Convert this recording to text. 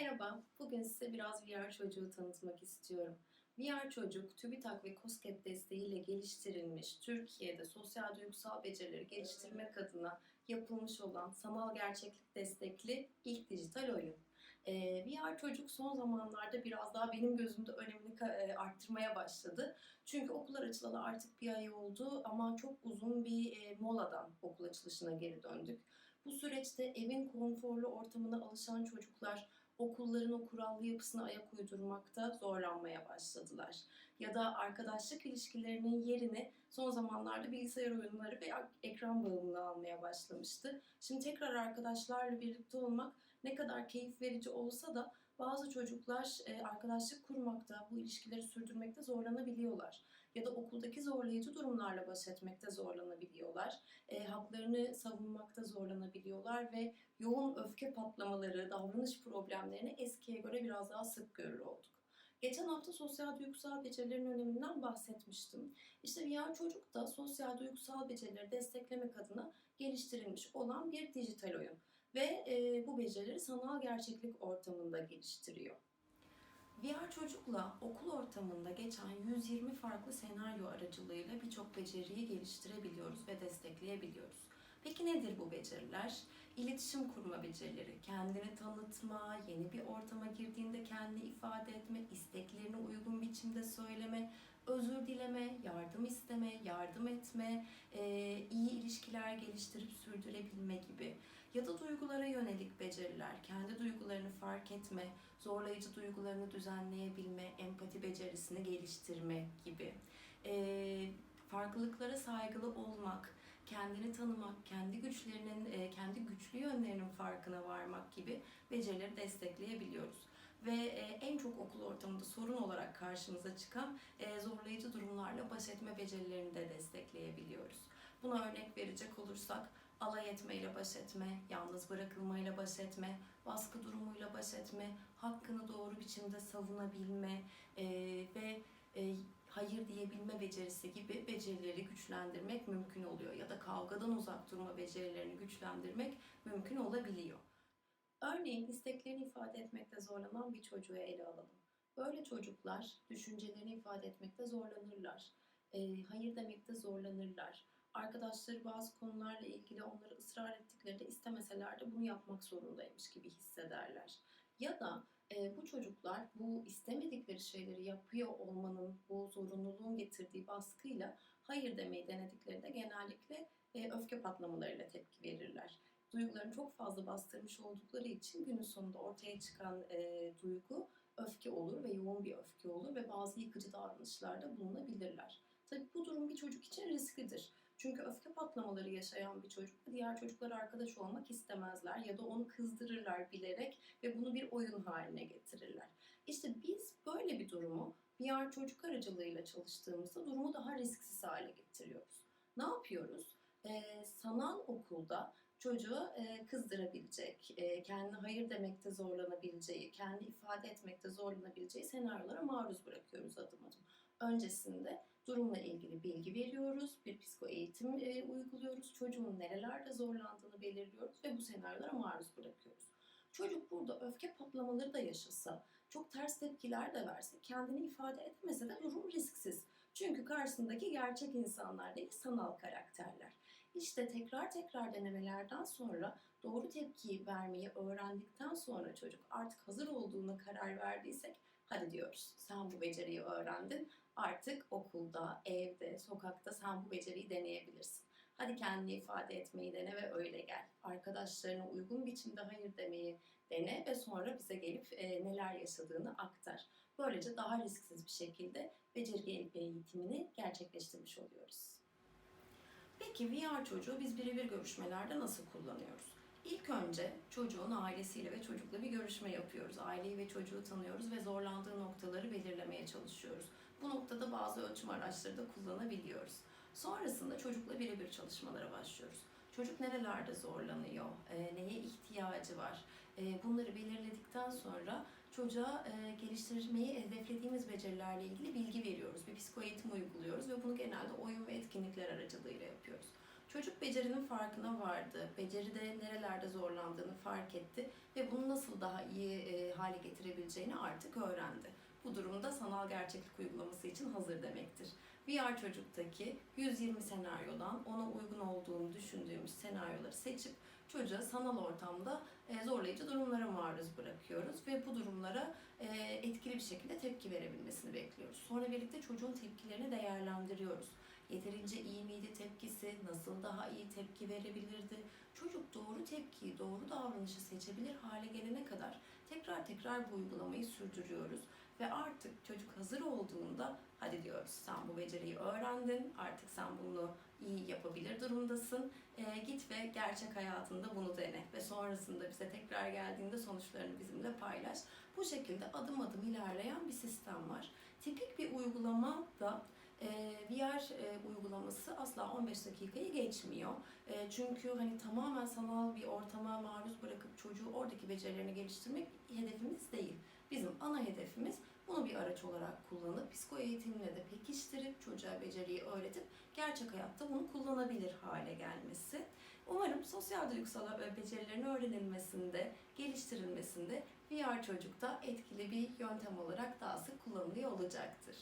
Merhaba, bugün size biraz VR çocuğu tanıtmak istiyorum. VR çocuk, TÜBİTAK ve COSGAP desteğiyle geliştirilmiş, Türkiye'de sosyal duygusal becerileri geliştirmek adına yapılmış olan sanal gerçeklik destekli ilk dijital oyun. Ee, VR çocuk son zamanlarda biraz daha benim gözümde önemini e, arttırmaya başladı. Çünkü okullar açılalı artık bir ay oldu ama çok uzun bir e, moladan okul açılışına geri döndük. Bu süreçte evin konforlu ortamına alışan çocuklar okulların o kurallı yapısına ayak uydurmakta zorlanmaya başladılar. Ya da arkadaşlık ilişkilerinin yerini son zamanlarda bilgisayar oyunları ve ekran bağımlılığı almaya başlamıştı. Şimdi tekrar arkadaşlarla birlikte olmak ne kadar keyif verici olsa da bazı çocuklar e, arkadaşlık kurmakta, bu ilişkileri sürdürmekte zorlanabiliyorlar. Ya da okuldaki zorlayıcı durumlarla baş etmekte zorlanabiliyorlar. E, haklarını savunmakta zorlanabiliyorlar ve yoğun öfke patlamaları, davranış problemlerini eskiye göre biraz daha sık görür olduk. Geçen hafta sosyal duygusal becerilerin öneminden bahsetmiştim. İşte VR Çocuk da sosyal duygusal becerileri desteklemek adına geliştirilmiş olan bir dijital oyun. Ve e, bu becerileri sanal gerçeklik ortamında geliştiriyor. VR Çocuk'la okul ortamında geçen 120 farklı senaryo aracılığıyla birçok beceriyi geliştirebiliyoruz ve destekleyebiliyoruz. Peki nedir bu beceriler? İletişim kurma becerileri, kendini tanıtma, yeni bir ortama girdiğinde kendini ifade etme, isteklerini uygun biçimde söyleme, özür dileme, yardım isteme, yardım etme, e, iyi ilişkiler geliştirip sürdürebilme gibi. Ya da duygulara yönelik beceriler, kendi duygularını fark etme, zorlayıcı duygularını düzenleyebilme, empati becerisini geliştirme gibi. E, farklılıklara saygılı olmak, kendini tanımak, kendi güçlerinin, e, kendi güçlü yönlerinin farkına varmak gibi becerileri destekleyebiliyoruz. Ve e, en çok okul ortamında sorun olarak karşımıza çıkan e, zorlayıcı durumlarla baş etme becerilerini de destekleyebiliyoruz. Buna örnek verecek olursak alay etmeyle baş etme, yalnız bırakılmayla baş etme, baskı durumuyla baş etme, hakkını doğru biçimde savunabilme e, ve hayır diyebilme becerisi gibi becerileri güçlendirmek mümkün oluyor. Ya da kavgadan uzak durma becerilerini güçlendirmek mümkün olabiliyor. Örneğin isteklerini ifade etmekte zorlanan bir çocuğu ele alalım. Böyle çocuklar düşüncelerini ifade etmekte zorlanırlar. E, hayır demekte zorlanırlar. Arkadaşları bazı konularla ilgili onları ısrar ettiklerinde istemeseler de bunu yapmak zorundaymış gibi hissederler. Ya da e, bu çocuklar bu istemedikleri şeyleri yapıyor olmanın, bu zorunluluğun getirdiği baskıyla hayır demeyi denediklerinde genellikle e, öfke patlamalarıyla tepki verirler. Duygularını çok fazla bastırmış oldukları için günün sonunda ortaya çıkan e, duygu öfke olur ve yoğun bir öfke olur ve bazı yıkıcı davranışlarda bulunabilirler. Tabii bu durum bir çocuk için risklidir. Çünkü öfke patlamaları yaşayan bir çocuk diğer çocuklar arkadaş olmak istemezler ya da onu kızdırırlar bilerek ve bunu bir oyun haline getirirler. İşte biz böyle bir durumu VR çocuk aracılığıyla çalıştığımızda durumu daha risksiz hale getiriyoruz. Ne yapıyoruz? Ee, sanal okulda çocuğu e, kızdırabilecek, e, kendine hayır demekte zorlanabileceği, kendi ifade etmekte zorlanabileceği senaryolara maruz bırakıyoruz adım adım. Öncesinde durumla ilgili bilgi veriyoruz, bir psiko eğitim e, uyguluyoruz, çocuğun nerelerde zorlandığını belirliyoruz ve bu senaryolara maruz bırakıyoruz. Çocuk burada öfke patlamaları da yaşasa, çok ters tepkiler de verse, kendini ifade etmese de durum risksiz. Çünkü karşısındaki gerçek insanlar değil, sanal karakterler. İşte tekrar tekrar denemelerden sonra doğru tepkiyi vermeyi öğrendikten sonra çocuk artık hazır olduğuna karar verdiysek hadi diyoruz sen bu beceriyi öğrendin artık okulda, evde, sokakta sen bu beceriyi deneyebilirsin. Hadi kendini ifade etmeyi dene ve öyle gel. Arkadaşlarına uygun biçimde hayır demeyi dene ve sonra bize gelip e, neler yaşadığını aktar. Böylece daha risksiz bir şekilde beceri eğitimini gerçekleştirmiş oluyoruz. Peki VR çocuğu biz birebir görüşmelerde nasıl kullanıyoruz? İlk önce çocuğun ailesiyle ve çocukla bir görüşme yapıyoruz. Aileyi ve çocuğu tanıyoruz ve zorlandığı noktaları belirlemeye çalışıyoruz. Bu noktada bazı ölçüm araçları da kullanabiliyoruz. Sonrasında çocukla birebir çalışmalara başlıyoruz. Çocuk nerelerde zorlanıyor, e, neye ihtiyacı var? E, bunları belirledikten sonra çocuğa e, geliştirmeyi hedeflediğimiz becerilerle ilgili bilgi veriyoruz. Bir psiko eğitim uyguluyoruz ve bunu genelde oyun ve etkinlikler aracılığıyla yapıyoruz. Çocuk becerinin farkına vardı, beceride nerelerde zorlandığını fark etti ve bunu nasıl daha iyi e, hale getirebileceğini artık öğrendi. Bu durumda sanal gerçeklik uygulaması için hazır demektir. VR çocuktaki 120 senaryodan ona olduğunu düşündüğümüz senaryoları seçip çocuğa sanal ortamda e, zorlayıcı durumlara maruz bırakıyoruz ve bu durumlara e, etkili bir şekilde tepki verebilmesini bekliyoruz. Sonra birlikte çocuğun tepkilerini değerlendiriyoruz. Yeterince iyi miydi tepkisi, nasıl daha iyi tepki verebilirdi? Çocuk doğru tepkiyi, doğru davranışı seçebilir hale gelene kadar tekrar tekrar bu uygulamayı sürdürüyoruz. Ve artık çocuk hazır olduğunda hadi diyoruz sen bu beceriyi öğrendin, artık sen bunu iyi yapabilir durumdasın. Ee, git ve gerçek hayatında bunu dene ve sonrasında bize tekrar geldiğinde sonuçlarını bizimle paylaş. Bu şekilde adım adım ilerleyen bir sistem var. Tipik bir uygulama da e, VR e, uygulaması asla 15 dakikayı geçmiyor. E, çünkü hani tamamen sanal bir ortama maruz bırakıp çocuğu oradaki becerilerini geliştirmek hedefimiz değil. Bizim ana hedefimiz bunu bir araç olarak kullanıp psiko eğitimle de pekiştirip çocuğa beceriyi öğretip gerçek hayatta bunu kullanabilir hale gelmesi. Umarım sosyal duygusal becerilerin öğrenilmesinde, geliştirilmesinde VR çocukta etkili bir yöntem olarak daha sık kullanılıyor olacaktır.